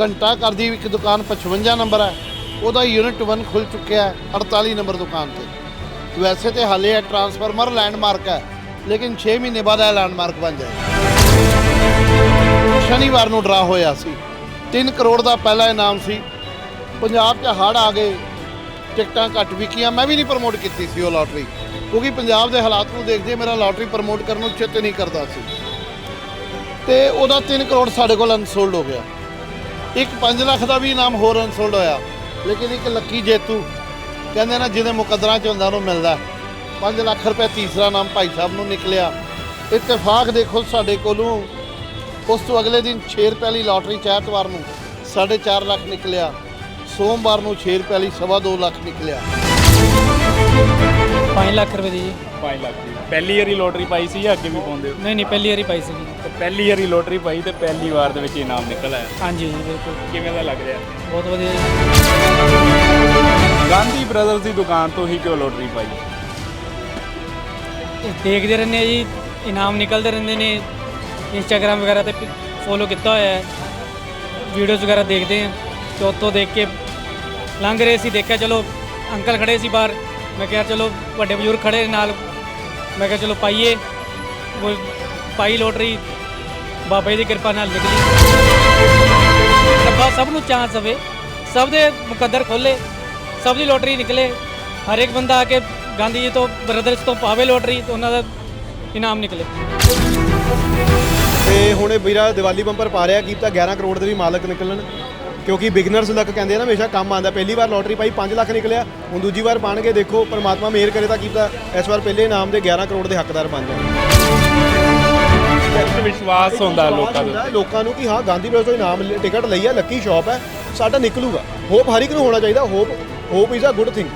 ਘੰਟਾ ਘਰ ਦੀ ਇੱਕ ਦੁਕਾਨ 55 ਨੰਬਰ ਹੈ, ਉਹਦਾ ਯੂਨਿਟ 1 ਖੁੱਲ ਚੁੱਕਿਆ ਹੈ 48 ਨੰਬਰ ਦੁਕਾਨ ਤੇ। ਵੈਸੇ ਤੇ ਹਾਲੇ ਇਹ ਟਰਾਂਸਫਾਰਮਰ ਲੈਂਡਮਾਰਕ ਹੈ, ਲੇਕਿਨ 6 ਮਹੀਨੇ ਬਾਅਦ ਇਹ ਲੈਂਡਮਾਰਕ ਬਣ ਜਾਏਗਾ। ਸ਼ਨੀਵਾਰ ਨੂੰ ਡਰਾ ਹੋਇਆ ਸੀ। 3 ਕਰੋੜ ਦਾ ਪਹਿਲਾ ਇਨਾਮ ਸੀ। ਪੰਜਾਬ 'ਚ ਹੜ੍ਹ ਆ ਗਏ, ਟਿਕਟਾਂ ਘੱਟ ਵਿਕੀਆਂ, ਮੈਂ ਵੀ ਨਹੀਂ ਪ੍ਰਮੋਟ ਕੀਤੀ ਸੀ ਉਹ ਲਾਟਰੀ ਕਿਉਂਕਿ ਪੰਜਾਬ ਦੇ ਹਾਲਾਤ ਨੂੰ ਦੇਖਦੇ ਮੇਰਾ ਲਾਟਰੀ ਪ੍ਰਮੋਟ ਕਰਨ ਨੂੰ ਚਿੱਤ ਨਹੀਂ ਕਰਦਾ ਸੀ। ਤੇ ਉਹਦਾ 3 ਕਰੋੜ ਸਾਡੇ ਕੋਲ ਅਨਸੋਲਡ ਹੋ ਗਿਆ। ਇੱਕ 5 ਲੱਖ ਦਾ ਵੀ ਇਨਾਮ ਹੋਰ ਅਨਸੋਲਡ ਹੋਇਆ। ਲੇਕਿਨ ਇੱਕ ਲੱਕੀ ਜੇਤੂ, ਕਹਿੰਦੇ ਨਾ ਜਿਹਦੇ ਮੁਕੱਦਰਾਂ 'ਚ ਹੁੰਦਾ ਉਹਨੂੰ ਮਿਲਦਾ। 5 ਲੱਖ ਰੁਪਏ ਤੀਸਰਾ ਨਾਮ ਭਾਈ ਸਾਹਿਬ ਨੂੰ ਨਿਕਲਿਆ। ਇਤਫਾਕ ਦੇਖੋ ਸਾਡੇ ਕੋਲੋਂ, ਉਸ ਤੋਂ ਅਗਲੇ ਦਿਨ 6 ਰੁਪਏ ਵਾਲੀ ਲਾਟਰੀ ਚ ਐਤਵਾਰ ਨੂੰ 4.5 ਲੱਖ ਨਿਕਲਿਆ। ਸੋਮਵਾਰ ਨੂੰ 6 ਰੁਪਏ ਵਾਲੀ ਸਵਾ ਦੋ ਲੱਖ ਨਿਕਲਿਆ। 5 ਲੱਖ ਰੁਪਏ ਦੀ ਜੀ। 5 ਲੱਖ ਦੀ। ਪਹਿਲੀ ਵਾਰੀ ਲੋਟਰੀ ਪਾਈ ਸੀ ਜਾਂ ਅੱਗੇ ਵੀ ਪਾਉਂਦੇ ਹੋ? ਨਹੀਂ ਨਹੀਂ ਪਹਿਲੀ ਵਾਰੀ ਪਾਈ ਸੀ ਜੀ। ਤੇ ਪਹਿਲੀ ਵਾਰੀ ਲੋਟਰੀ ਪਾਈ ਤੇ ਪਹਿਲੀ ਵਾਰ ਦੇ ਵਿੱਚ ਇਨਾਮ ਨਿਕਲ ਆਇਆ? ਹਾਂਜੀ ਜੀ ਬਿਲਕੁਲ। ਕਿਵੇਂ ਦਾ ਲੱਗ ਰਿਹਾ? ਬਹੁਤ ਵਧੀਆ ਜੀ। ਗਾਂਧੀ ਬ੍ਰਦਰਜ਼ ਦੀ ਦੁਕਾਨ ਤੋਂ ਹੀ ਕਿਉਂ ਲੋਟਰੀ ਪਾਈ? ਇਹ ਦੇਖਦੇ ਰਹਿੰਦੇ ਆ ਜੀ ਇਨਾਮ ਨਿਕਲਦੇ ਰਹਿੰਦੇ ਨੇ। ਇੰਸਟਾਗ੍ਰam ਵਗੈਰਾ ਤੇ ਫੋਲੋ ਕੀਤਾ ਹੋਇਆ ਹੈ। ਵੀਡੀਓਜ਼ ਵਗੈਰਾ ਦੇਖਦੇ ਆ। ਤੇ ਉੱਥੋਂ ਦੇਖ ਕੇ ਲੰਘ ਰਹੇ ਸੀ ਦੇਖਿਆ ਚਲੋ ਅੰਕਲ ਖੜੇ ਸੀ ਬਾਹਰ। ਮੈਂ ਕਿਹਾ ਚਲੋ ਵੱਡੇ ਬਜ਼ੁਰਗ ਖੜੇ ਨਾਲ। ਮੈਂ ਕਿਹਾ ਚਲੋ ਪਾਈਏ। ਉਹ ਪਾਈ ਲੋਟਰੀ। ਬਾਬਾ ਜੀ ਦੀ ਕਿਰਪਾ ਨਾਲ ਨਿਕਲੀ ਰੱਬਾ ਸਭ ਨੂੰ ਚਾਂਸ ਦੇਵੇ। ਸਭ ਦੇ ਮੁਕੱਦਰ ਖੋਲੇ। ਸਭ ਦੀ ਲੋਟਰੀ ਨਿਕਲੇ। ਹਰ ਇੱਕ ਬੰਦਾ ਆ ਕੇ ਗਾਂਧੀ ਜੀ ਤੋਂ, ਬ੍ਰਦਰਸ ਤੋਂ ਪਾਵੇ ਲੋਟਰੀ ਤੇ ਉਹਨਾਂ ਦਾ ਇਨਾਮ ਨਿਕਲੇ। ਤੇ ਹੁਣ ਇਹ ਵੀਰਾ ਦੀਵਾਲੀ ਬੰਪਰ ਪਾ ਰਿਹਾ। ਕੀਤਾ 11 ਕਰੋੜ ਦੇ ਵੀ ਮਾਲਕ ਨਿਕਲਣ। ਕਿਉਂਕਿ ਬਿਗਨਰਸ ਲੱਕ ਕਹਿੰਦੇ ਆ ਨਾ ਹਮੇਸ਼ਾ ਕੰਮ ਆਂਦਾ ਪਹਿਲੀ ਵਾਰ ਲੋਟਰੀ ਪਾਈ 5 ਲੱਖ ਨਿਕਲਿਆ ਹੁਣ ਦੂਜੀ ਵਾਰ ਪਾਣਗੇ ਦੇਖੋ ਪਰਮਾਤਮਾ ਮਿਹਰ ਕਰੇ ਤਾਂ ਕੀਤਾ ਇਸ ਵਾਰ ਪਹਿਲੇ ਇਨਾਮ ਦੇ 11 ਕਰੋੜ ਦੇ ਹੱਕਦਾਰ ਬਣ ਜਾਣ। ਵਿਸ਼ਵਾਸ ਹੁੰਦਾ ਲੋਕਾਂ ਦਾ। ਲੋਕਾਂ ਨੂੰ ਕਿ ਹਾਂ ਗਾਂਧੀ ਬ੍ਰਦਰਸ ਤੋਂ ਇਨਾਮ ਟਿਕਟ ਲਈ ਹੈ ਲੱਕੀ ਸ਼ਾਪ ਹੈ ਸਾਡਾ ਨਿਕਲੂਗਾ। ਹੋਪ ਹਰ ਇੱਕ ਨੂੰ ਹੋਣਾ ਚਾਹੀਦਾ hope hope is a good thing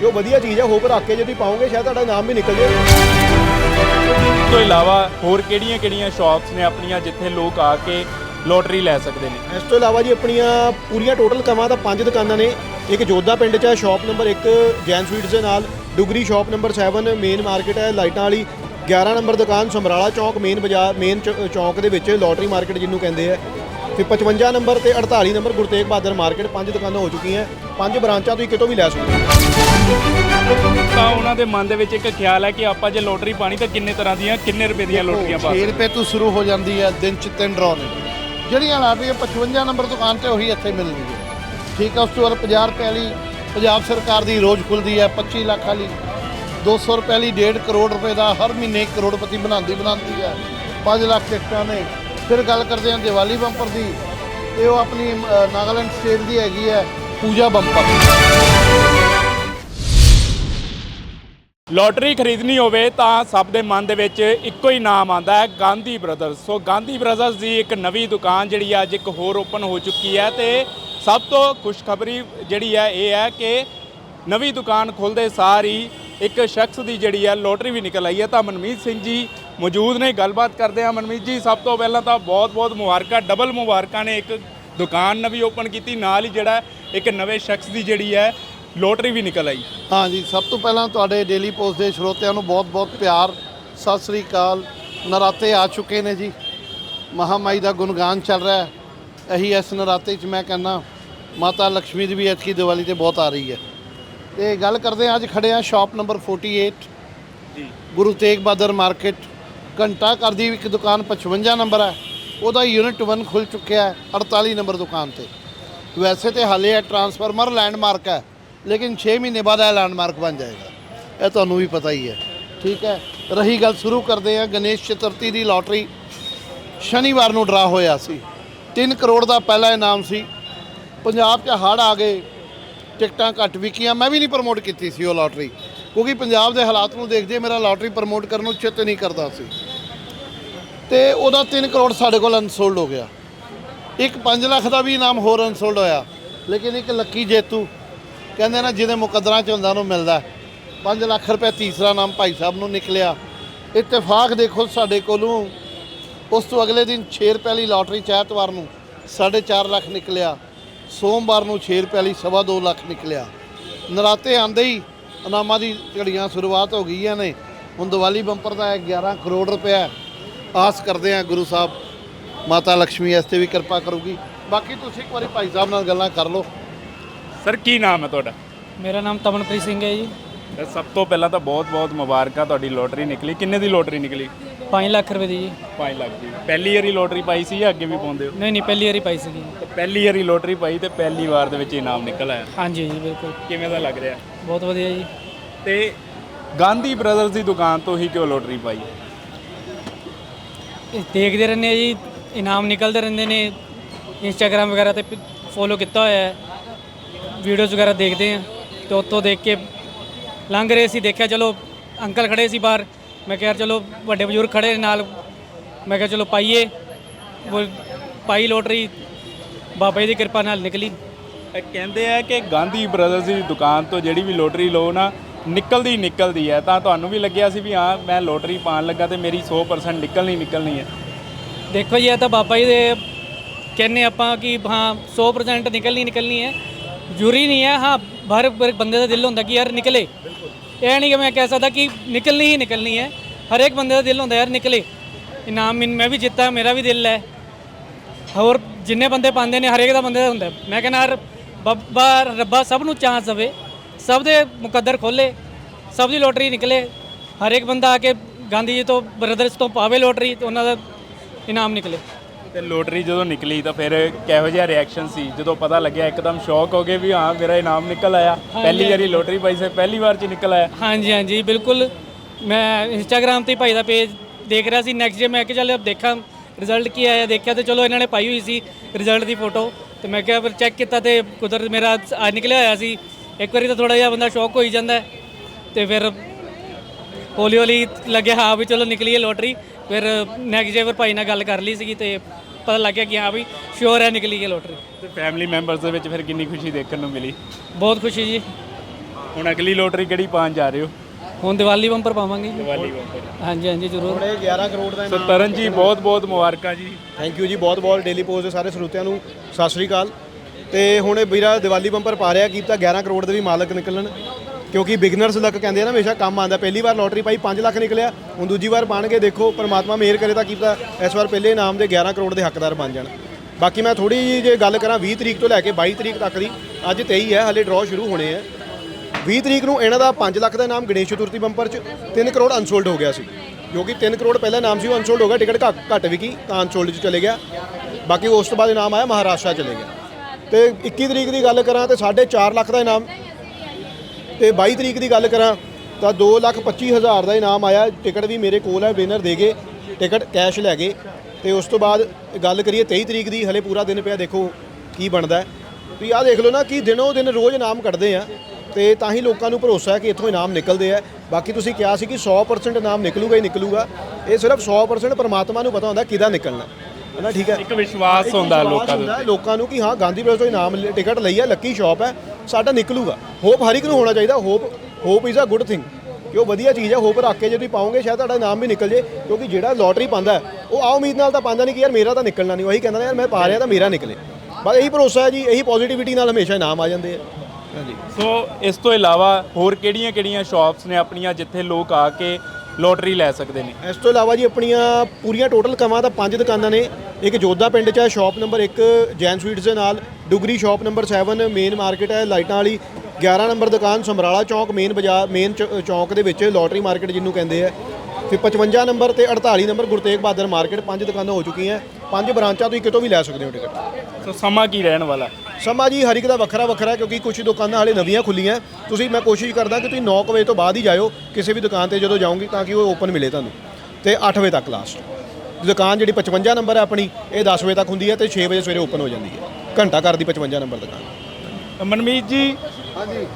ਜੋ ਵਧੀਆ ਚੀਜ਼ ਹੈ ਹੋਪ ਰੱਖ ਕੇ ਜੇ ਤੁਸੀਂ ਪਾਓਗੇ ਸ਼ਾਇਦ ਤੁਹਾਡਾ ਇਨਾਮ ਵੀ ਨਿਕਲ ਜਾਏ। ਇਸ ਤੋਂ ਇਲਾਵਾ ਹੋਰ ਕਿਹੜੀਆਂ-ਕਿਹੜੀਆਂ ਸ਼ਾਪਸ ਨੇ ਆਪਣੀਆਂ ਜਿੱਥੇ ਲੋਕ ਆ ਕੇ ਲੋਟਰੀ ਲੈ ਸਕਦੇ ਨੇ। ਇਸ ਤੋਂ ਇਲਾਵਾ ਜੀ ਆਪਣੀਆਂ ਪੂਰੀਆਂ ਟੋਟਲ ਕਮਾਂ ਤਾਂ ਪੰਜ ਦੁਕਾਨਾਂ ਨੇ। ਇੱਕ ਜੋਧਾ ਪਿੰਡ 'ਚ ਹੈ ਸ਼ਾਪ ਨੰਬਰ 1 ਜੈਨ ਸਵੀਟਸ ਦੇ ਨਾਲ। Dugri shop number 7 main market ਹੈ ਲਾਈਟਾਂ ਵਾਲੀ। 11 ਨੰਬਰ ਦੁਕਾਨ ਸਮਰਾਲਾ ਚੌਕ ਮੇਨ ਬਾਜ਼ਾਰ ਮੇਨ ਚੌਕ ਦੇ ਵਿੱਚ ਲੋਟਰੀ ਮਾਰਕੀਟ ਜਿਹਨੂੰ ਕਹਿੰਦੇ ਆ। ਤੇ 55 ਨੰਬਰ ਤੇ 48 ਨੰਬਰ ਗੁਰਤੇਗ ਬਹਾਦਰ ਮਾਰਕੀਟ ਪੰਜ ਦੁਕਾਨਾਂ ਹੋ ਚੁੱਕੀਆਂ। ਪੰਜ ਬ੍ਰਾਂਚਾਂ ਤੁਸੀਂ ਕਿਤੋਂ ਵੀ ਲੈ ਸਕਦੇ ਹੋ। ਤਾਂ ਉਹਨਾਂ ਦੇ ਮਨ ਦੇ ਵਿੱਚ ਇੱਕ ਖਿਆਲ ਹੈ ਕਿ ਆਪਾਂ ਜੇ ਲੋਟਰੀ ਪਾਣੀ ਤਾਂ ਕਿੰਨੇ ਤਰ੍ਹਾਂ ਦੀਆਂ ਕਿੰਨੇ ਰੁਪਏ ਦੀਆਂ ਲੋਟਰੀਆਂ ਪਾ 6 ਸਕਦੇ ਰੁਪਏ ਤੋਂ ਸ਼ੁਰੂ ਹੋ ਜਾਂਦੀ ਹੈ ਦਿਨ ਚ ਤਿੰਨ ਡਰਾਅ ਨੇ ਜਿਹੜੀਆਂ ਲਾਟਰੀਆਂ 55 ਨੰਬਰ ਦੁਕਾਨ ਤੇ ਉਹੀ ਇੱਥੇ ਮਿਲਣਗੀਆਂ। ਠੀਕ ਹੈ, ਉਸ ਤੋਂ ਬਾਅਦ 50 ਰੁਪਏ ਵਾਲੀ ਪੰਜਾਬ ਸਰਕਾਰ ਦੀ ਰੋਜ਼ ਖੁੱਲਦੀ ਹੈ 25 ਲੱਖ ਵਾਲੀ। 200 ਰੁਪਏ ਵਾਲੀ 1.5 ਕਰੋੜ ਰੁਪਏ ਦਾ ਹਰ ਮਹੀਨੇ ਕਰੋੜਪਤੀ ਬਣਾਉਂਦੀ ਬਣਾਉਂਦੀ ਹੈ। 5 ਲੱਖ ਟਿਕਟਾਂ ਨੇ। ਫਿਰ ਗੱਲ ਕਰਦੇ ਹਾਂ ਦੀਵਾਲੀ ਬੰਪਰ ਦੀ। ਇਹ ਉਹ ਆਪਣੀ ਨਾਗਾਲੈਂਡ ਸਟੇਟ ਦੀ ਹੈਗੀ ਹੈ, ਪੂਜਾ ਬੰਪਰ। ਲੋਟਰੀ ਖਰੀਦਣੀ ਹੋਵੇ ਤਾਂ ਸਭ ਦੇ ਮਨ ਦੇ ਵਿੱਚ ਇੱਕੋ ਹੀ ਨਾਮ ਆਂਦਾ ਹੈ, Gandhi brothers. So Gandhi brothers ਦੀ ਇੱਕ ਨਵੀਂ ਦੁਕਾਨ ਜਿਹੜੀ ਆ ਅੱਜ ਇੱਕ ਹੋਰ ਓਪਨ ਹੋ ਚੁੱਕੀ ਹੈ ਤੇ ਸਭ ਤੋਂ ਖੁਸ਼ਖਬਰੀ ਜਿਹੜੀ ਹੈ ਇਹ ਹੈ ਕਿ ਨਵੀਂ ਦੁਕਾਨ ਖੁੱਲਦੇ ਸਾਰ ਹੀ ਇੱਕ ਸ਼ਖਸ ਦੀ ਜਿਹੜੀ ਹੈ ਲੋਟਰੀ ਵੀ ਨਿਕਲ ਆਈ ਹੈ। ਤਾਂ ਮਨਮੀਤ ਸਿੰਘ ਜੀ ਮੌਜੂਦ ਨੇ, ਗੱਲਬਾਤ ਕਰਦੇ ਆ ਮਨਮੀਤ ਜੀ, ਸਭ ਤੋਂ ਪਹਿਲਾਂ ਤਾਂ ਬਹੁਤ-ਬਹੁਤ ਮੁਬਾਰਕਾਂ, ਡਬਲ ਮੁਬਾਰਕਾਂ ਨੇ ਇੱਕ ਦੁਕਾਨ ਨਵੀਂ ਓਪਨ ਕੀਤੀ। ਨਾਲ ਹੀ ਜਿਹੜਾ ਇੱਕ ਨਵੇਂ ਸ਼ਖਸ ਦੀ ਜਿਹੜੀ ਹੈ ਲੋਟਰੀ ਵੀ ਨਿਕਲ ਆਈ। ਹਾਂਜੀ ਸਭ ਤੋਂ ਪਹਿਲਾਂ ਤੁਹਾਡੇ ਡੇਲੀ ਪੋਸਟ ਦੇ ਸਰੋਤਿਆਂ ਨੂੰ ਬਹੁਤ-ਬਹੁਤ ਪਿਆਰ ਸਤਿ ਸ੍ਰੀ ਅਕਾਲ। ਨਰਾਤੇ ਆ ਚੁੱਕੇ ਨੇ ਜੀ। ਮਹਾਮਾਈ ਦਾ ਗੁਣਗਾਨ ਚੱਲ ਰਿਹਾ ਹੈ। ਇਹੀ ਇਸ ਨਰਾਤੇ 'ਚ ਮੈਂ ਕਹਿੰਦਾ ਮਾਤਾ ਲక్ష్ਮੀ ਦੀ ਵੀ ਐਤਕੀ ਦੀਵਾਲੀ ਤੇ ਬਹੁਤ ਆ ਰਹੀ ਹੈ। ਤੇ ਗੱਲ ਕਰਦੇ ਹਾਂ ਅੱਜ ਖੜੇ ਆ ਸ਼ਾਪ ਨੰਬਰ 48 ਜੀ। ਗੁਰੂ ਤੇਗ ਬਹਾਦਰ ਮਾਰਕੀਟ। ਘੰਟਾ ਘਰ ਦੀ ਇੱਕ ਦੁਕਾਨ 55 ਨੰਬਰ ਹੈ। ਉਹਦਾ ਯੂਨਿਟ 1 ਖੁੱਲ ਚੁੱਕਿਆ ਹੈ 48 ਨੰਬਰ ਦੁਕਾਨ ਤੇ। ਵੈਸੇ ਤੇ ਹਾਲੇ ਇਹ ਟਰਾਂਸਫਾਰਮਰ ਲੈਂਡਮਾਰਕ ਹੈ। ਲੇਕਿਨ 6 ਮਹੀਨੇ ਬਾਅਦ ਇਹ ਲੈਂਡਮਾਰਕ ਬਣ ਜਾਏਗਾ। ਇਹ ਤੁਹਾਨੂੰ ਵੀ ਪਤਾ ਹੀ ਹੈ। ਠੀਕ ਹੈ? ਰਹੀ ਗੱਲ ਸ਼ੁਰੂ ਕਰਦੇ ਹਾਂ। ਗਣੇਸ਼ ਚਤੁਰਥੀ ਦੀ ਲੋਟਰੀ ਸ਼ਨੀਵਾਰ ਨੂੰ ਡਰਾ ਹੋਇਆ ਸੀ। 3 ਕਰੋੜ ਦਾ ਪਹਿਲਾ ਇਨਾਮ ਸੀ। ਪੰਜਾਬ 'ਚ ਹੜ੍ਹ ਆ ਗਏ। ਟਿਕਟਾਂ ਘੱਟ ਵਿਕੀਆਂ। ਮੈਂ ਵੀ ਨਹੀਂ ਪ੍ਰਮੋਟ ਕੀਤੀ ਸੀ ਉਹ ਲਾਟਰੀ ਕਿਉਂਕਿ ਪੰਜਾਬ ਦੇ ਹਾਲਾਤ ਨੂੰ ਦੇਖਦੇ ਮੇਰਾ ਲੋਟਰੀ ਪ੍ਰਮੋਟ ਕਰਨ ਨੂੰ ਚਿੱਤ ਨਹੀਂ ਕਰਦਾ ਸੀ। ਤੇ ਉਹਦਾ 3 ਕਰੋੜ ਸਾਡੇ ਕੋਲ ਅਨਸੋਲਡ ਹੋ ਗਿਆ। ਇੱਕ 5 ਲੱਖ ਦਾ ਵੀ ਇਨਾਮ ਹੋਰ ਅਨਸੋਲਡ ਹੋਇਆ। ਲੇਕਿਨ ਇੱਕ ਲੱਕੀ ਜੇਤੂ ਕਹਿੰਦੇ ਨਾ ਜਿਹਦੇ ਮੁਕੱਦਰਾਂ 'ਚ ਹੁੰਦਾ ਨੂੰ ਮਿਲਦਾ 5 ਲੱਖ ਰੁਪਏ ਤੀਸਰਾ ਨਾਮ ਭਾਈ ਸਾਹਿਬ ਨੂੰ ਨਿਕਲਿਆ। ਇਤਫਾਕ ਦੇਖੋ ਸਾਡੇ ਕੋਲੋਂ। ਉਸ ਤੋਂ ਅਗਲੇ ਦਿਨ 6 ਰੁਪਏ ਵਾਲੀ ਲਾਟਰੀ ਚ ਐਤਵਾਰ ਨੂੰ 4.5 ਲੱਖ ਨਿਕਲਿਆ। ਸੋਮਵਾਰ ਨੂੰ 6 ਰੁਪਏ ਵਾਲੀ ਸਵਾ ਦੋ ਲੱਖ ਨਿਕਲਿਆ। ਨਰਾਤੇ ਆਂਦੇ ਹੀ ਇਨਾਮਾਂ ਦੀ ਝੜੀਆਂ ਸ਼ੁਰੂਆਤ ਹੋ ਗਈਆਂ ਨੇ। ਹੁਣ ਦੀਵਾਲੀ ਬੰਪਰ ਦਾ ਹੈ 11 ਕਰੋੜ ਰੁਪਇਆ ਆਸ ਕਰਦੇ ਹਾਂ ਗੁਰੂ ਸਾਹਿਬ ਮਾਤਾ ਲక్ష్ਮੀ ਇਸ ਤੇ ਵੀ ਕਿਰਪਾ ਕਰੂਗੀ। ਬਾਕੀ ਤੁਸੀਂ ਇੱਕ ਵਾਰੀ ਭਾਈ ਸਾਹਿਬ ਨਾਲ ਗੱਲਾਂ ਕਰ ਲਓ। ਸਰ ਕੀ ਨਾਮ ਹੈ ਤੁਹਾਡਾ? ਮੇਰਾ ਨਾਮ ਤਮਨਪ੍ਰੀਤ ਸਿੰਘ ਹੈ ਜੀ। ਸਭ ਤੋਂ ਪਹਿਲਾਂ ਤਾਂ ਬਹੁਤ-ਬਹੁਤ ਮੁਬਾਰਕਾਂ ਤੁਹਾਡੀ ਲੋਟਰੀ ਨਿਕਲੀ। ਕਿੰਨੇ ਦੀ ਲੋਟਰੀ ਨਿਕਲੀ? 5 ਲੱਖ ਰੁਪਏ ਦੀ ਜੀ। 5 ਲੱਖ ਦੀ। ਪਹਿਲੀ ਵਾਰੀ ਲੋਟਰੀ ਪਾਈ ਸੀ ਜਾਂ ਅੱਗੇ ਵੀ ਪਾਉਂਦੇ ਹੋ? ਨਹੀਂ ਨਹੀਂ ਪਹਿਲੀ ਵਾਰੀ ਪਾਈ ਸੀਗੀ। ਤੇ ਪਹਿਲੀ ਵਾਰੀ ਲੋਟਰੀ ਪਾਈ ਤੇ ਪਹਿਲੀ ਵਾਰ ਦੇ ਵਿੱਚ ਇਨਾਮ ਨਿਕਲ ਆਇਆ। ਹਾਂਜੀ ਜੀ ਬਿਲਕੁਲ। ਕਿਵੇਂ ਦਾ ਲੱਗ ਰਿਹਾ? ਬਹੁਤ ਵਧੀਆ ਜੀ। ਤੇ ਗਾਂਧੀ ਬ੍ਰਦਰਜ਼ ਦੀ ਦੁਕਾਨ ਤੋਂ ਹੀ ਕਿਉਂ ਲੋਟਰੀ ਪਾਈ? ਇਹ ਦੇਖਦੇ ਰਹਿੰਦੇ ਆ ਜੀ ਇਨਾਮ ਨਿਕਲਦੇ ਰਹਿੰਦੇ ਨੇ ਇੰਸਟਾਗ੍ਰam ਵਗੈਰਾ ਤੇ ਫੋਲੋ ਕੀਤਾ ਹੋਇਆ ਹੈ। ਵੀਡੀਓਜ਼ ਵਗੈਰਾ ਦੇਖਦੇ ਆ ਤੇ ਉੱਥੋਂ ਦੇਖ ਕੇ ਲੰਘ ਰਹੇ ਸੀ ਦੇਖਿਆ ਚਲੋ ਅੰਕਲ ਖੜੇ ਸੀ ਬਾਹਰ ਮੈਂ ਕਿਹਾ ਚਲੋ ਵੱਡੇ ਬਜ਼ੁਰਗ ਖੜੇ ਨਾਲ ਮੈਂ ਕਿਹਾ ਚਲੋ ਪਾਈਏ ਉਹ ਪਾਈ ਲੋਟਰੀ ਬਾਬਾ ਜੀ ਦੀ ਕਿਰਪਾ ਨਾਲ ਨਿਕਲੀ। ਇਹ ਕਹਿੰਦੇ ਆ ਕਿ ਗਾਂਧੀ ਬ੍ਰਦਰਜ਼ ਦੀ ਦੁਕਾਨ ਤੋਂ ਜਿਹੜੀ ਵੀ ਲੋਟਰੀ ਲਓ ਨਾ ਨਿਕਲਦੀ ਨਿਕਲਦੀ ਹੈ। ਤਾਂ ਤੁਹਾਨੂੰ ਵੀ ਲੱਗਿਆ ਸੀ ਵੀ ਹਾਂ ਮੈਂ ਲੋਟਰੀ ਪਾਣ ਲੱਗਾ ਤੇ ਮੇਰੀ 100% ਨਿਕਲਣੀ ਨਿਕਲਣੀ ਹੈ। ਦੇਖੋ ਜੀ ਇਹ ਤਾਂ ਬਾਬਾ ਜੀ ਦੇ ਕਹਿੰਨੇ ਆਪਾਂ ਕਿ ਹਾਂ 100% ਨਿਕਲਣੀ ਨਿਕਲਣੀ ਹੈ। ਜ਼ਰੂਰੀ ਨਹੀਂ ਹੈ ਹਾਂ ਹਰ ਬੰਦੇ ਦਾ ਦਿਲ ਹੁੰਦਾ ਕਿ ਯਾਰ ਨਿਕਲੇ। ਇਹ ਨਹੀਂ ਕਿ ਮੈਂ ਕਹਿ ਸਕਦਾ ਕਿ ਨਿਕਲਣੀ ਹੀ ਨਿਕਲਣੀ ਹੈ। ਹਰ ਇੱਕ ਬੰਦੇ ਦਾ ਦਿਲ ਹੁੰਦਾ ਯਾਰ ਨਿਕਲੇ। ਇਨਾਮ ਮੈਂ ਵੀ ਜਿੱਤਾ ਮੇਰਾ ਵੀ ਦਿਲ ਹੈ। ਹੋਰ ਜਿੰਨੇ ਬੰਦੇ ਪਾਉਂਦੇ ਨੇ ਹਰੇਕ ਦਾ ਬੰਦੇ ਦਾ ਹੁੰਦਾ। ਮੈਂ ਕਹਿੰਦਾ ਯਾਰ ਬੱਬਾ ਰੱਬਾ ਸਭ ਨੂੰ ਚਾਂਸ ਦੇਵੇ। ਸਭ ਦੇ ਮੁਕੱਦਰ ਖੋਲੇ। ਸਭ ਦੀ ਲੋਟਰੀ ਨਿਕਲੇ। ਹਰੇਕ ਬੰਦਾ ਆ ਕੇ ਗਾਂਧੀ ਜੀ ਤੋਂ ਬ੍ਰਦਰਸ ਤੋਂ ਪਾਵੇ ਲੋਟਰੀ ਤੇ ਉਹਨਾਂ ਦਾ ਇਨਾਮ ਨਿਕਲੇ। ਤੇ ਲੋਟਰੀ ਜਦੋਂ ਨਿਕਲੀ ਤਾਂ ਫਿਰ ਕਿਹੋ ਜਿਹਾ ਰਿਐਕਸ਼ਨ ਸੀ? ਜਦੋਂ ਪਤਾ ਲੱਗਿਆ ਇੱਕਦਮ ਸ਼ੌਕ ਹੋ ਗਏ ਵੀ ਹਾਂ ਮੇਰਾ ਇਨਾਮ ਨਿਕਲ ਆਇਆ। ਪਹਿਲੀ ਵਾਰੀ ਲੋਟਰੀ ਪਾਈ ਸੀ ਪਹਿਲੀ ਵਾਰ ਚ ਨਿਕਲ ਆਇਆ। ਹਾਂਜੀ ਹਾਂਜੀ ਬਿਲਕੁਲ। ਮੈਂ ਇੰਸਟਾਗ੍ਰam ਤੇ ਭਾਈ ਦਾ ਪੇਜ ਦੇਖ ਰਿਹਾ ਸੀ। ਨੈਕਸਟ ਡੇ ਮੈਂ ਕਿਹਾ ਚੱਲ ਦੇਖਾਂ ਰਿਜ਼ਲਟ ਕੀ ਆਇਆ। ਦੇਖਿਆ ਤੇ ਚਲੋ ਇਹਨਾਂ ਨੇ ਪਾਈ ਹੋਈ ਸੀ ਰਿਜ਼ਲਟ ਦੀ ਫੋਟੋ ਤੇ ਮੈਂ ਕਿਹਾ ਫਿਰ ਚੈੱਕ ਕੀਤਾ ਤੇ ਕੁਦਰਤ ਮੇਰਾ ਅੱਜ ਨਿਕਲਿਆ ਹੋਇਆ ਸੀ। ਇੱਕ ਵਾਰੀ ਤਾਂ ਥੋੜਾ ਜਿਹਾ ਬੰਦਾ ਸ਼ੌਕ ਹੋ ਹੀ। ਜਾਂਦਾ। ਤੇ ਫਿਰ ਹੌਲੀ ਹੌਲੀ ਲੱਗਿਆ ਹਾਂ ਵੀ ਚਲੋ ਨਿਕਲੀ ਹੈ ਲੋਟਰੀ। ਫਿਰ ਨੈਕਸਟ ਡੇ ਫਿਰ ਭਾਈ ਨਾਲ ਗੱਲ ਕਰ ਲਈ ਸੀਗੀ ਤੇ ਪਤਾ ਲੱਗਿਆ ਕਿ ਹਾਂ ਵੀ ਸ਼ੋਰ ਹੈ ਨਿਕਲੀ ਹੈ ਲੋਟਰੀ ਤੇ ਫੈਮਿਲੀ ਮੈਂਬਰਸ ਦੇ ਵਿੱਚ ਫਿਰ ਕਿੰਨੀ ਖੁਸ਼ੀ ਦੇਖਣ ਨੂੰ ਮਿਲੀ? ਬਹੁਤ ਖੁਸ਼ੀ ਜੀ। ਹੁਣ ਅਗਲੀ ਲੋਟਰੀ ਕਿਹੜੀ ਪਾਣ ਜਾ ਰਹੇ ਹੋ? ਹੁਣ ਦੀਵਾਲੀ ਬੰਪਰ ਪਾਵਾਂਗੇ ਜੀ। ਦੀਵਾਲੀ ਬੰਪਰ। ਹਾਂਜੀ ਹਾਂਜੀ ਜ਼ਰੂਰ। ਹੁਣ ਇਹ 11 ਕਰੋੜ ਦਾ ਸੋ ਤਰਨ ਜੀ ਬਹੁਤ ਬਹੁਤ ਮੁਬਾਰਕਾਂ ਜੀ। ਥੈਂਕ ਯੂ ਜੀ ਬਹੁਤ ਬਹੁਤ ਡੇਲੀ ਪੋਸਟ ਦੇ ਸਾਰੇ ਸਰੋਤਿਆਂ ਨੂੰ। ਸਤਿ ਸ੍ਰੀ ਅਕਾਲ। ਤੇ ਹੁਣ ਇਹ ਵੀਰਾ ਦੀਵਾਲੀ ਬੰਪਰ ਪਾ ਰਿਹਾ ਕੀ ਤਾਂ 11 ਕਰੋੜ ਦੇ ਵੀ ਮਾਲਕ ਨਿਕਲਣ। ਕਿਉਂਕਿ ਬਿਗਨਰਸ ਲੱਕ ਕਹਿੰਦੇ ਆ ਨਾ, ਹਮੇਸ਼ਾ ਕੰਮ ਆਉਂਦਾ। ਪਹਿਲੀ ਵਾਰ ਲੋਟਰੀ ਪਾਈ 5 ਲੱਖ ਨਿਕਲਿਆ, ਹੁਣ ਦੂਜੀ ਵਾਰ ਬਣ ਕੇ ਦੇਖੋ, ਪਰਮਾਤਮਾ ਮਿਹਰ ਕਰੇ ਤਾਂ ਕੀ ਪਤਾ ਇਸ ਵਾਰ ਪਹਿਲੇ ਇਨਾਮ ਦੇ 11 ਕਰੋੜ ਦੇ ਹੱਕਦਾਰ ਬਣ ਜਾਣ। ਬਾਕੀ ਮੈਂ ਥੋੜੀ ਜਿਹੀ ਜੇ ਗੱਲ ਕਰਾਂ 20 ਤਰੀਕ ਤੋਂ ਲੈ ਕੇ 22 ਤਰੀਕ ਤੱਕ ਦੀ, ਅੱਜ 23 ਹੈ, ਹਲੇ ਡਰਾਅ ਸ਼ੁਰੂ ਹੋਣੇ ਆ। 20 ਤਰੀਕ ਨੂੰ ਇਹਨਾਂ ਦਾ 5 ਲੱਖ ਦਾ ਇਨਾਮ ਗਣੇਸ਼ ਚਤੁਰਥੀ ਬੰਪਰ 'ਚ 3 ਕਰੋੜ ਅਨਸੋਲਡ ਹੋ ਗਿਆ ਸੀ। ਜੋ ਕਿ 3 ਕਰੋੜ ਪਹਿਲਾ ਨਾਮ ਸੀ, ਉਹ ਅਨਸੋਲਡ ਹੋ ਗਿਆ, ਟਿਕਟ ਘੱਟ ਘੱਟ ਵਿਕੀ ਤਾਂ ਅਨਸੋਲਡ 'ਚ ਚਲੇ ਗਿਆ। ਬਾਕੀ ਉਸ ਤੋਂ ਬਾਅਦ ਇਨਾਮ ਆਇਆ, ਮਹਾਰਾਸ਼ਟਰ ਚਲੇ ਗਿਆ। ਤੇ 21 ਤਰੀਕ ਦੀ ਗੱਲ ਕਰਾਂ ਤੇ 4.5 ਲੱਖ ਦਾ ਇਨਾਮ ਤੇ 22 ਤਰੀਕ ਦੀ ਗੱਲ ਕਰਾਂ ਤਾਂ 2 ਲੱਖ 25 ਹਜ਼ਾਰ ਦਾ ਇਨਾਮ ਆਇਆ, ਟਿਕਟ ਵੀ ਮੇਰੇ ਕੋਲ ਹੈ ਵਿਨਰ ਦੇ ਗਏ ਟਿਕਟ ਕੈਸ਼ ਲੈ ਗਏ ਤੇ ਉਸ ਤੋਂ ਬਾਅਦ ਗੱਲ ਕਰੀਏ 23 ਤਰੀਕ ਦੀ, ਹਲੇ ਪੂਰਾ ਦਿਨ ਪਿਆ, ਦੇਖੋ ਕੀ ਬਣਦਾ। ਹੈ ਤੁਸੀਂ ਆਹ ਦੇਖ ਲਓ ਨਾ ਕਿ ਦਿਨੋਂ ਦਿਨ ਰੋਜ਼ ਇਨਾਮ ਕੱਢਦੇ ਆ ਤੇ ਤਾਂ ਹੀ ਲੋਕਾਂ ਨੂੰ ਭਰੋਸਾ ਹੈ ਕਿ ਇੱਥੋਂ ਇਨਾਮ ਨਿਕਲਦੇ ਆ। ਬਾਕੀ ਤੁਸੀਂ ਕਿਹਾ ਸੀ ਕਿ 100% ਇਨਾਮ ਨਿਕਲੂਗਾ ਹੀ ਨਿਕਲੂਗਾ। ਇਹ ਸਿਰਫ 100% ਪਰਮਾਤਮਾ ਨੂੰ ਪਤਾ ਹੁੰਦਾ ਕਿਹਦਾ ਨਿਕਲਣਾ। ਹੈ ਨਾ ਠੀਕ ਹੈ। ਇੱਕ ਵਿਸ਼ਵਾਸ ਹੁੰਦਾ ਲੋਕਾਂ ਦੇ ਹੁੰਦਾ ਹੈ ਲੋਕਾਂ ਨੂੰ ਕਿ ਹਾਂ ਗਾਂਧੀ ਬ੍ਰਦਰਜ਼ ਤੋਂ ਇਨਾਮ ਟਿਕਟ ਲਈ ਹੈ ਲੱਕੀ ਸ਼ਾਪ ਹੈ ਸਾਡਾ ਨਿਕਲੂਗਾ। ਹੋਪ ਹਰ ਇੱਕ ਨੂੰ ਹੋਣਾ ਚਾਹੀਦਾ hope hope is a good thing ਕਿ ਉਹ ਵਧੀਆ ਚੀਜ਼ ਹੈ ਹੋਪ ਰੱਖ ਕੇ ਜੇ ਤੁਸੀਂ ਪਾਓਗੇ ਸ਼ਾਇਦ ਤੁਹਾਡਾ ਇਨਾਮ ਵੀ ਨਿਕਲ ਜੇ ਕਿਉਂਕਿ ਜਿਹੜਾ ਲੋਟਰੀ ਪਾਉਂਦਾ ਹੈ, ਉਹ ਆ ਉਮੀਦ ਨਾਲ ਤਾਂ ਪਾਉਂਦਾ ਨਹੀਂ ਕਿ ਯਾਰ ਮੇਰਾ ਤਾਂ ਨਿਕਲਣਾ ਨਹੀਂ ਉਹੀ ਕਹਿੰਦਾ ਨਾ ਯਾਰ ਮੈਂ ਪਾ ਰਿਹਾ ਤਾਂ ਮੇਰਾ ਨਿਕਲੇ। ਬਸ ਇਹੀ ਭਰੋਸਾ ਹੈ ਜੀ ਇਹੀ ਪੋਜ਼ਿਟਿਵਿਟੀ ਨਾਲ ਹਮੇਸ਼ਾ ਇਨਾਮ ਆ ਜਾਂਦੇ ਆ। ਹਾਂਜੀ। ਸੋ ਇਸ ਤੋਂ ਇਲਾਵਾ ਹੋਰ ਕਿਹੜੀਆਂ-ਕਿਹੜੀਆਂ ਸ਼ਾਪਸ ਨੇ ਆਪਣੀਆਂ ਜਿੱਥੇ ਲੋਕ ਆ ਕੇ ਲੋਟਰੀ ਲੈ ਸਕਦੇ ਨੇ। ਇਸ ਤੋਂ ਇਲਾਵਾ ਜੀ ਆਪਣੀਆਂ ਪੂਰੀਆਂ ਟੋਟਲ ਕਮਾਂ ਤਾਂ ਪੰਜ ਦੁਕਾਨਾਂ ਨੇ। ਇੱਕ ਜੋਧਾ ਪਿੰਡ 'ਚ ਹੈ ਸ਼ਾਪ ਨੰਬਰ 1 ਜੈਨ ਸਵੀਟਸ ਦੇ ਨਾਲ। Dugri shop number 7 main market ਹੈ ਲਾਈਟਾਂ ਵਾਲੀ। 11 ਨੰਬਰ ਦੁਕਾਨ ਸਮਰਾਲਾ ਚੌਂਕ ਮੇਨ ਬਾਜ਼ਾਰ ਮੇਨ ਚੌਂਕ ਦੇ ਵਿੱਚ ਲੋਟਰੀ ਮਾਰਕੀਟ ਜਿਹਨੂੰ ਕਹਿੰਦੇ ਆ। ਫਿਰ 55 ਨੰਬਰ ਤੇ 48 ਨੰਬਰ ਗੁਰਤੇਗ ਬਹਾਦਰ ਮਾਰਕੀਟ ਪੰਜ ਦੁਕਾਨਾਂ ਹੋ ਚੁੱਕੀਆਂ। ਪੰਜ ਬ੍ਰਾਂਚਾਂ ਤੁਸੀਂ ਕਿਤੋਂ ਵੀ ਲੈ ਸਕਦੇ ਹੋ ਟਿਕਟ। ਸੋ ਸਮਾਂ ਕੀ ਰਹਿਣ ਵਾਲਾ? ਸਮਾਂ ਜੀ ਹਰ ਇੱਕ ਦਾ ਵੱਖਰਾ ਵੱਖਰਾ ਹੈ ਕਿਉਂਕਿ ਕੁਝ ਦੁਕਾਨਾਂ ਹਾਲੇ ਨਵੀਆਂ ਖੁੱਲੀਆਂ। ਤੁਸੀਂ ਮੈਂ ਕੋਸ਼ਿਸ਼ ਕਰਦਾ ਕਿ ਤੁਸੀਂ 9 ਵਜੇ ਤੋਂ ਬਾਅਦ ਹੀ ਜਾਇਓ ਕਿਸੇ ਵੀ ਦੁਕਾਨ ਤੇ ਜਦੋਂ ਜਾਓਗੇ ਤਾਂ ਕਿ ਉਹ ਓਪਨ ਮਿਲੇ ਤੁਹਾਨੂੰ। ਤੇ 8 ਵਜੇ ਤੱਕ ਲਾਸਟ ਦੁਕਾਨ ਜਿਹੜੀ 55 ਨੰਬਰ ਹੈ ਆਪਣੀ ਇਹ 10 ਵਜੇ ਤੱਕ ਹੁੰਦੀ ਹੈ ਤੇ 6 ਵਜੇ ਸਵੇਰੇ ਓਪਨ ਹੋ ਜਾਂਦੀ ਹੈ। ਘੰਟਾ ਘਰ ਦੀ 55 ਨੰਬਰ ਦੁਕਾਨ। ਮਨਮੀਤ ਜੀ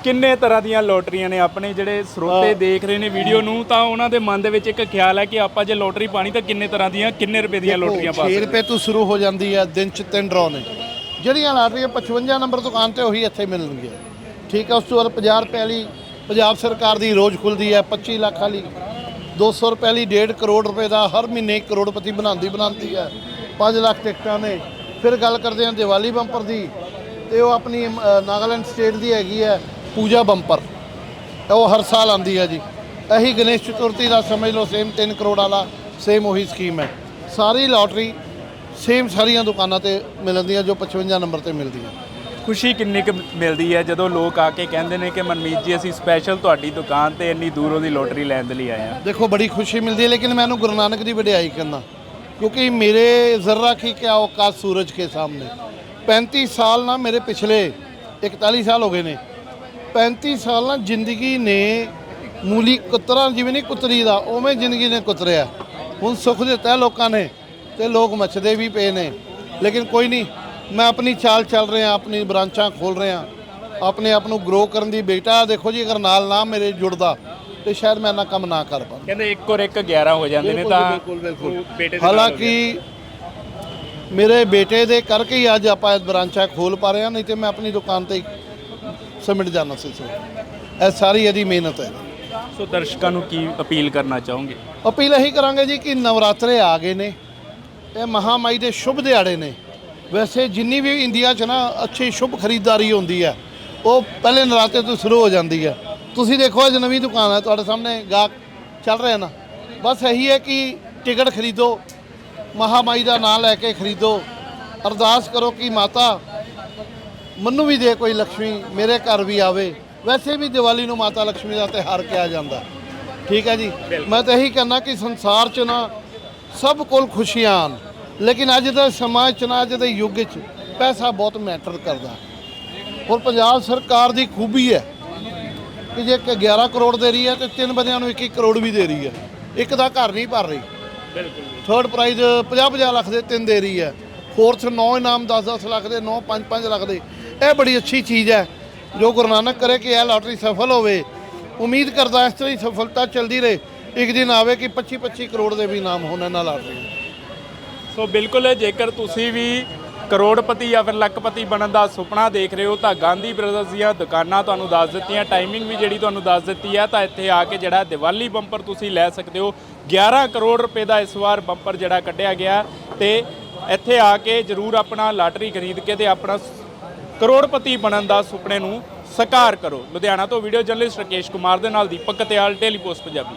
ਕਿੰਨੇ ਤਰ੍ਹਾਂ ਦੀਆਂ ਲੋਟਰੀਆਂ ਨੇ ਆਪਣੇ ਜਿਹੜੇ ਸਰੋਤੇ ਦੇਖ ਰਹੇ ਨੇ ਵੀਡੀਓ ਨੂੰ? ਤਾਂ ਉਹਨਾਂ ਦੇ ਮਨ ਦੇ ਵਿੱਚ ਇੱਕ ਖਿਆਲ ਹੈ ਕਿ ਆਪਾਂ ਜੇ ਲੋਟਰੀ ਪਾਣੀ ਤਾਂ ਕਿੰਨੇ ਤਰ੍ਹਾਂ ਦੀਆਂ ਕਿੰਨੇ ਰੁਪਏ ਦੀਆਂ ਲੋਟਰੀਆਂ ਪਾ 6 ਸਕਦੇ ਰੁਪਏ ਤੋਂ ਸ਼ੁਰੂ ਹੋ ਜਾਂਦੀ ਹੈ ਦਿਨ ਚ ਤਿੰਨ ਡਰਾਅ ਨੇ। ਜਿਹੜੀਆਂ ਲਾਟਰੀਆਂ 55 ਨੰਬਰ ਦੁਕਾਨ ਤੇ ਉਹੀ ਇੱਥੇ ਮਿਲਣਗੀਆਂ। ਠੀਕ ਹੈ, ਉਸ ਤੋਂ ਬਾਅਦ 50 ਰੁਪਏ ਵਾਲੀ ਪੰਜਾਬ ਸਰਕਾਰ ਦੀ ਰੋਜ਼ ਖੁੱਲਦੀ ਹੈ 25 ਲੱਖ ਵਾਲੀ। 200 ਰੁਪਏ ਵਾਲੀ 1.5 ਕਰੋੜ ਰੁਪਏ ਦਾ ਹਰ ਮਹੀਨੇ ਕਰੋੜਪਤੀ ਬਣਾਉਂਦੀ ਬਣਾਉਂਦੀ ਹੈ। 5 ਲੱਖ ਟਿਕਟਾਂ ਨੇ। ਫਿਰ ਗੱਲ ਕਰਦੇ ਹਾਂ ਦੀਵਾਲੀ ਬੰਪਰ ਦੀ। ਤੇ ਉਹ ਆਪਣੀ ਨਾਗਾਲੈਂਡ ਸਟੇਟ ਦੀ ਹੈਗੀ ਹੈ, ਪੂਜਾ ਬੰਪਰ। ਉਹ ਹਰ ਸਾਲ ਆਉਂਦੀ ਹੈ ਜੀ। ਇਹੀ ਗਣੇਸ਼ ਚਤੁਰਥੀ ਦਾ ਸਮਝ ਲਓ ਸੇਮ 3 ਕਰੋੜ ਵਾਲਾ ਸੇਮ ਉਹੀ ਸਕੀਮ ਹੈ। ਸਾਰੀ ਲਾਟਰੀ ਸੇਮ ਸਾਰੀਆਂ ਦੁਕਾਨਾਂ ਤੇ ਮਿਲਦੀਆਂ ਜੋ 55 ਨੰਬਰ ਤੇ ਮਿਲਦੀਆਂ। ਖੁਸ਼ੀ ਕਿੰਨੀ ਕੁ ਮਿਲਦੀ ਹੈ ਜਦੋਂ ਲੋਕ ਆ ਕੇ ਕਹਿੰਦੇ ਨੇ ਕਿ ਮਨਮੀਤ ਜੀ ਅਸੀਂ ਸਪੈਸ਼ਲ ਤੁਹਾਡੀ ਦੁਕਾਨ ਤੇ ਇੰਨੀ ਦੂਰੋਂ ਦੀ ਲੋਟਰੀ ਲੈਣ ਦੇ ਲਈ ਆਏ ਹਾਂ। ਦੇਖੋ ਬੜੀ ਖੁਸ਼ੀ ਮਿਲਦੀ ਹੈ ਲੇਕਿਨ ਮੈਨੂੰ ਗੁਰੂ ਨਾਨਕ ਦੀ ਵਡਿਆਈ ਕਰਨਾ ਕਿਉਂਕਿ ਮੇਰੇ ਜ਼ਰਰਾ ਕੀ ਕਿਆ ਔਕਾਤ ਸੂਰਜ ਕੇ ਸਾਹਮਣੇ। 35 ਸਾਲ ਨਾ ਮੇਰੇ ਪਿਛਲੇ 41 ਸਾਲ ਹੋ ਗਏ ਨੇ। 35 ਸਾਲ ਨਾ ਜ਼ਿੰਦਗੀ ਨੇ ਮੂਲੀ ਕੁੱਤਰਾ ਜਿਵੇਂ ਨਹੀਂ ਕੁੱਤਰੀ ਦਾ ਉਵੇਂ ਜ਼ਿੰਦਗੀ ਨੇ ਕੁੱਤਰਿਆ। ਹੁਣ ਸੁੱਖ ਦਿੱਤਾ ਲੋਕਾਂ ਨੇ ਤੇ ਲੋਕ ਮੱਛਦੇ ਵੀ ਪਏ ਨੇ। ਲੇਕਿਨ ਕੋਈ ਨਹੀਂ ਮੈਂ ਆਪਣੀ ਚਾਲ ਚੱਲ ਰਿਹਾ ਆਪਣੀ ਬ੍ਰਾਂਚਾਂ ਖੋਲ ਰਿਹਾ। ਆਪਣੇ ਆਪ ਨੂੰ ਗਰੋ ਕਰਨ ਦੀ ਬੇਟਾ ਦੇਖੋ ਜੀ ਅਗਰ ਨਾਲ ਨਾ ਮੇਰੇ ਜੁੜਦਾ ਤੇ ਸ਼ਾਇਦ ਮੈਂ ਨਾ ਕੰਮ ਨਾ ਕਰ ਪਾਉਂਦਾ ਕਹਿੰਦੇ ਇੱਕ ਔਰ ਇੱਕ 11 ਹੋ ਜਾਂਦੇ ਨੇ ਤਾਂ ਹਾਲਾਂਕਿ ਮੇਰੇ ਬੇਟੇ ਦੇ ਕਰਕੇ ਹੀ ਅੱਜ ਆਪਾਂ ਇਹ ਬ੍ਰਾਂਚਾਂ ਖੋਲ ਪਾ ਰਹੇ ਹਾਂ ਨਹੀਂ ਤੇ ਮੈਂ ਆਪਣੀ ਦੁਕਾਨ ਤੇ ਸਿਮਟ ਜਾਣਾ ਸੀ ਸੋ ਇਹ ਸਾਰੀ ਇਹਦੀ ਮਿਹਨਤ ਹੈ। ਸੋ ਦਰਸ਼ਕਾਂ ਨੂੰ ਕੀ ਅਪੀਲ ਕਰਨਾ ਚਾਹੋਗੇ? ਅਪੀਲ ਇਹੀ ਕਰਾਂਗੇ ਜੀ ਕਿ ਨਵਰਾਤਰੇ ਆ ਗਏ ਨੇ। ਇਹ ਮਹਾਮਾਈ ਦੇ ਸ਼ੁਭ ਦਿਹਾੜੇ ਨੇ। ਵੈਸੇ ਜਿੰਨੀ ਵੀ ਇੰਡੀਆ 'ਚ ਨਾ ਅੱਛੀ ਸ਼ੁਭ ਖਰੀਦਦਾਰੀ ਹੁੰਦੀ ਹੈ, ਉਹ ਪਹਿਲੇ ਨਰਾਤੇ ਤੋਂ ਸ਼ੁਰੂ ਹੋ ਜਾਂਦੀ ਹੈ। ਤੁਸੀਂ ਦੇਖੋ, ਅੱਜ ਨਵੀਂ ਦੁਕਾਨ ਹੈ, ਤੁਹਾਡੇ ਸਾਹਮਣੇ ਗਾਹਕ ਚੱਲ ਰਹੇ ਨਾ ਬਸ ਇਹੀ ਹੈ ਕਿ ਟਿਕਟ ਖਰੀਦੋ, ਮਹਾਮਾਈ ਦਾ ਨਾਮ ਲੈ ਕੇ ਖਰੀਦੋ। ਅਰਦਾਸ ਕਰੋ ਕਿ ਮਾਤਾ ਮੈਨੂੰ ਵੀ ਦੇ ਕੋਈ ਲక్ష్ਮੀ ਮੇਰੇ ਘਰ ਵੀ ਆਵੇ। ਵੈਸੇ ਵੀ ਦੀਵਾਲੀ ਨੂੰ ਮਾਤਾ ਲక్ష్ਮੀ ਦਾ ਤਿਹਾਰ ਕਿਹਾ ਜਾਂਦਾ। ਠੀਕ ਹੈ ਜੀ। ਮੈਂ ਤਾਂ ਇਹੀ ਕਹਿੰਦਾ ਕਿ ਸੰਸਾਰ 'ਚ ਨਾ ਸਭ ਕੋਲ ਖੁਸ਼ੀਆਂ ਆਣ ਲੇਕਿਨ ਅੱਜ ਦੇ ਸਮਾਜ 'ਚ ਨਾ ਅੱਜ ਦੇ ਯੁੱਗ 'ਚ ਪੈਸਾ ਬਹੁਤ ਮੈਟਰ ਕਰਦਾ। ਔਰ ਪੰਜਾਬ ਸਰਕਾਰ ਦੀ ਖੂਬੀ ਹੈ ਕਿ ਜੇ ਇੱਕ 11 ਕਰੋੜ ਦੇ ਰਹੀ ਹੈ ਤੇ ਤਿੰਨ ਬੰਦਿਆਂ ਨੂੰ 1 1 ਕਰੋੜ ਵੀ ਦੇ ਰਹੀ ਹੈ। ਇੱਕ ਦਾ ਘਰ ਨਹੀਂ ਭਰ ਰਹੀ। ਬਿਲਕੁਲ ਥਰਡ ਪ੍ਰਾਈਜ਼ 50 50 ਲੱਖ ਦੇ ਤਿੰਨ ਦੇ ਰਹੀ ਹੈ। ਫੋਰਥ 9 ਇਨਾਮ 10 10 ਲੱਖ ਦੇ 9 5 5 ਲੱਖ ਦੇ। ਇਹ ਬੜੀ ਅੱਛੀ ਚੀਜ਼ ਹੈ। ਜੋ ਗੁਰੂ ਨਾਨਕ ਕਰੇ ਕਿ ਇਹ ਲਾਟਰੀ ਸਫਲ ਹੋਵੇ। ਉਮੀਦ ਕਰਦਾ ਇਸ ਤਰ੍ਹਾਂ ਹੀ ਸਫਲਤਾ ਚੱਲਦੀ ਰਹੇ। ਇੱਕ ਦਿਨ ਆਵੇ ਕਿ 25 25 ਕਰੋੜ ਦੇ ਵੀ ਨਾਮ ਹੋਣ ਇਹਨਾਂ ਲਾਟਰੀ ਸੋ ਬਿਲਕੁਲ ਜੇਕਰ ਤੁਸੀਂ ਵੀ ਕਰੋੜਪਤੀ ਜਾਂ ਫਿਰ ਲੱਖਪਤੀ ਬਣਨ ਦਾ ਸੁਪਨਾ ਦੇਖ ਰਹੇ ਹੋ, ਤਾਂ ਗਾਂਧੀ ਬ੍ਰਦਰਸ ਦੀਆਂ ਦੁਕਾਨਾਂ ਤੁਹਾਨੂੰ ਦੱਸ ਦਿੱਤੀਆਂ ਟਾਈਮਿੰਗ ਵੀ ਜਿਹੜੀ ਤੁਹਾਨੂੰ ਦੱਸ ਦਿੱਤੀ ਹੈ, ਤਾਂ ਇੱਥੇ ਆ ਕੇ ਜਿਹੜਾ ਦੀਵਾਲੀ ਬੰਪਰ ਤੁਸੀਂ ਲੈ ਸਕਦੇ ਹੋ। 11 ਕਰੋੜ ਰੁਪਏ ਦਾ ਇਸ ਵਾਰ ਬੰਪਰ ਜਿਹੜਾ ਕੱਢਿਆ ਗਿਆ ਤੇ ਇੱਥੇ ਆ ਕੇ ਜਰੂਰ ਆਪਣਾ ਲਾਟਰੀ ਖਰੀਦ ਕੇ ਤੇ ਆਪਣਾ ਕਰੋੜਪਤੀ ਬਣਨ ਦਾ ਸੁਪਨੇ ਨੂੰ ਸਾਕਾਰ ਕਰੋ। ਲੁਧਿਆਣਾ ਤੋਂ ਵੀਡੀਓ ਜਰਨਲਿਸਟ ਰਕੇਸ਼ ਕੁਮਾਰ ਦੇ ਨਾਲ ਦੀਪਕ ਕਤਿਆਲ ਟੇਲੀ ਪੋਸਟ ਪੰਜਾਬੀ।